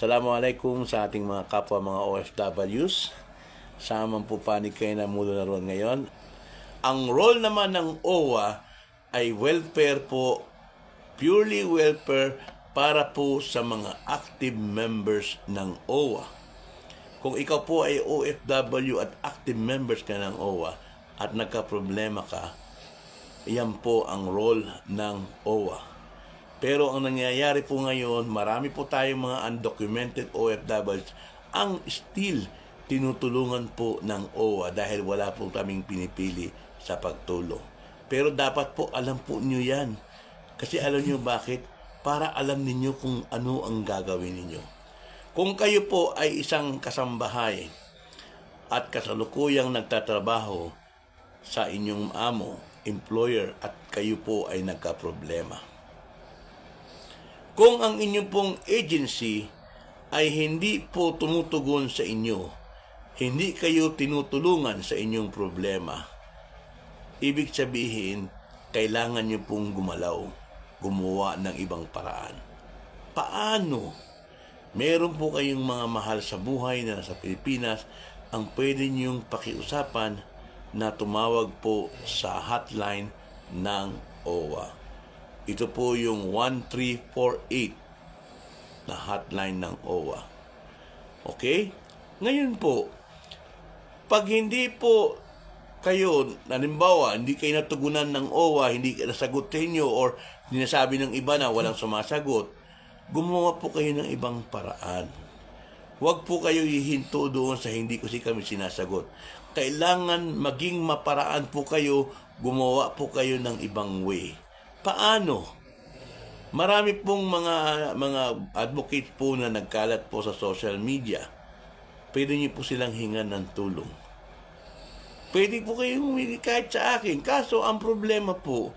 Assalamualaikum sa ating mga kapwa mga OFWs. Saan po panig kayo na mulo na roon ngayon. Ang role naman ng OWA ay welfare po, purely welfare para po sa mga active members ng OWA. Kung ikaw po ay OFW at active members ka ng OWA at nagka-problema ka, yan po ang role ng OWA. Pero ang nangyayari po ngayon, marami po tayong mga undocumented OFWs ang still tinutulungan po ng OWA dahil wala po kaming pinipili sa pagtulong. Pero dapat po alam po nyo yan. Kasi alam nyo bakit? Para alam ninyo kung ano ang gagawin ninyo. Kung kayo po ay isang kasambahay at kasalukuyang nagtatrabaho sa inyong amo, employer at kayo po ay nagka-problema. Kung ang inyong pong agency ay hindi po tumutugon sa inyo, hindi kayo tinutulungan sa inyong problema, ibig sabihin, kailangan nyo pong gumalaw, gumawa ng ibang paraan. Paano? Meron po kayong mga mahal sa buhay na nasa Pilipinas ang pwede niyong pakiusapan na tumawag po sa hotline ng OWA. Ito po yung 1348 na hotline ng OWA. Okay? Ngayon po, pag hindi po kayo, nalimbawa, hindi kayo natugunan ng OWA, hindi nasagot sa or dinasabi ng iba na walang sumasagot, gumawa po kayo ng ibang paraan. Huwag po kayo hihinto doon sa hindi ko si kami sinasagot. Kailangan maging maparaan po kayo, gumawa po kayo ng ibang way. Paano? Marami pong mga mga advocates po na nagkalat po sa social media. Pwede niyo po silang hingan ng tulong. Pwede po kayong humingi kahit sa akin. Kaso ang problema po,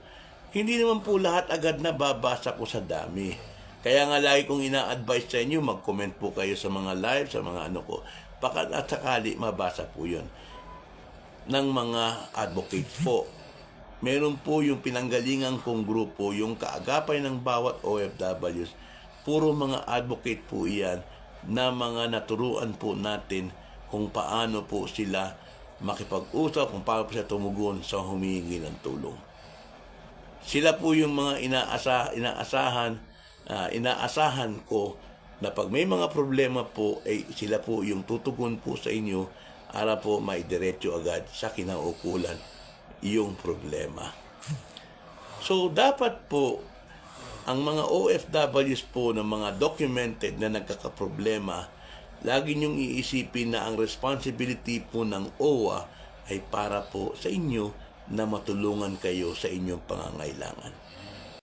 hindi naman po lahat agad na babasa ko sa dami. Kaya nga lagi kong ina-advise sa inyo, mag-comment po kayo sa mga live, sa mga ano ko. Baka at sakali mabasa po yun ng mga advocates po. Meron po yung pinanggalingan kong grupo, yung kaagapay ng bawat OFWs. Puro mga advocate po iyan na mga naturuan po natin kung paano po sila makipag-usap, kung paano po sila tumugon sa humingi ng tulong. Sila po yung mga inaasa, inaasahan, ah, inaasahan ko na pag may mga problema po, ay sila po yung tutugon po sa inyo para po maidiretso agad sa kinaukulan yung problema. So, dapat po, ang mga OFWs po ng mga documented na nagkakaproblema, lagi niyong iisipin na ang responsibility po ng OWA ay para po sa inyo na matulungan kayo sa inyong pangangailangan.